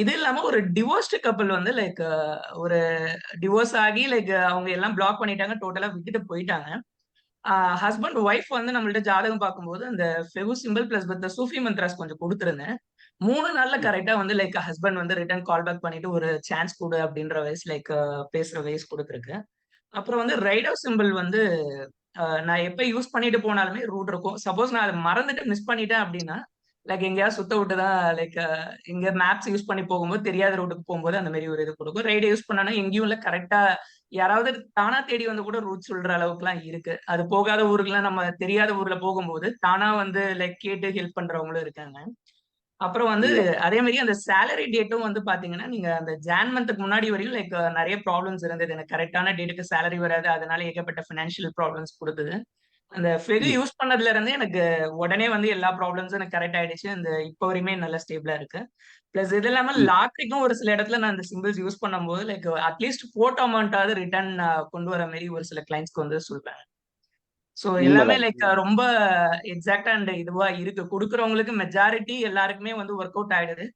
இது இல்லாம ஒரு டிவோர்ஸ்டு கப்பல் வந்து லைக் ஒரு டிவோர்ஸ் ஆகி லைக் அவங்க எல்லாம் பிளாக் பண்ணிட்டாங்க டோட்டலா விட்டுட்டு போயிட்டாங்க. ஹஸ்பண்ட் ஒய்ஃப் வந்து நம்மள்ட்ட ஜாதகம் பார்க்கும்போது அந்த ஃபெகு சிம்பிள் பிளஸ் பத்த சூஃபி மந்த்ராஸ் கொஞ்சம் கொடுத்துருந்தேன். மூணு நாள்ல கரெக்டா வந்து லைக் ஹஸ்பண்ட் வந்து ரிட்டர்ன் கால் பேக் பண்ணிட்டு ஒரு சான்ஸ் கொடு அப்படின்ற வயசு லைக் பேசுற வயசு கொடுத்துருக்கு. அப்புறம் வந்து ரைடோ சிம்பிள் வந்து நான் எப்ப யூஸ் பண்ணிட்டு போனாலுமே ரூட் இருக்கும். சப்போஸ் நான் அதை மறந்துட்டு மிஸ் பண்ணிட்டேன் அப்படின்னா லைக் எங்கேயாவது சுத்த விட்டு தான் லைக் இங்க மேப்ஸ் யூஸ் பண்ணி போகும்போது தெரியாத ரூட்டுக்கு போகும்போது அந்த மாதிரி ஒரு இது கொடுக்கும். ரைடை யூஸ் பண்ணனா எங்கேயும் இல்ல கரெக்டா யாராவது தானா தேடி வந்து கூட ரூட் சொல்ற அளவுக்குலாம் இருக்கு. அது போகாத ஊருக்குலாம் நம்ம தெரியாத ஊர்ல போகும்போது தானா வந்து லைக் கேட்டு ஹெல்ப் பண்றவங்களும் இருக்காங்க. அப்புறம் வந்து அதே மாதிரி அந்த சேலரி டேட்டும் வந்து பாத்தீங்கன்னா நீங்க அந்த ஜான் மந்த்துக்கு முன்னாடி வரையும் லைக் நிறைய ப்ராப்ளம்ஸ் இருந்தது. எனக்கு கரெக்டான டேட்டுக்கு சேலரி வராது. அதனால ஏகப்பட்ட ஃபினான்ஷியல் ப்ராப்ளம்ஸ் கொடுத்தது. அந்த ஃபெகு யூஸ் பண்ணதுல இருந்து எனக்கு உடனே வந்து எல்லா ப்ராப்ளம்ஸும் எனக்கு கரெக்ட் ஆயிடுச்சு. அந்த இப்போ வரையுமே நல்ல ஸ்டேபிளா இருக்கு. பிளஸ் இது இல்லாம லாட்ரிக்கும் ஒரு சில இடத்துல நான் அந்த சிம்பிள்ஸ் யூஸ் பண்ணும்போது லைக் அட்லீஸ்ட் போட்டோ அமௌண்ட்டாவது ரிட்டர்ன் கொண்டு வர மாதிரி ஒரு சில கிளைண்ட்ஸ்க்கு வந்து சொல்வேன். ஸோ எல்லாமே லைக் ரொம்ப எக்ஸாக்டா அண்ட் இதுவா இருக்கு. கொடுக்குறவங்களுக்கு மெஜாரிட்டி எல்லாருக்குமே வந்து ஒர்க் அவுட் ஆயிடுது.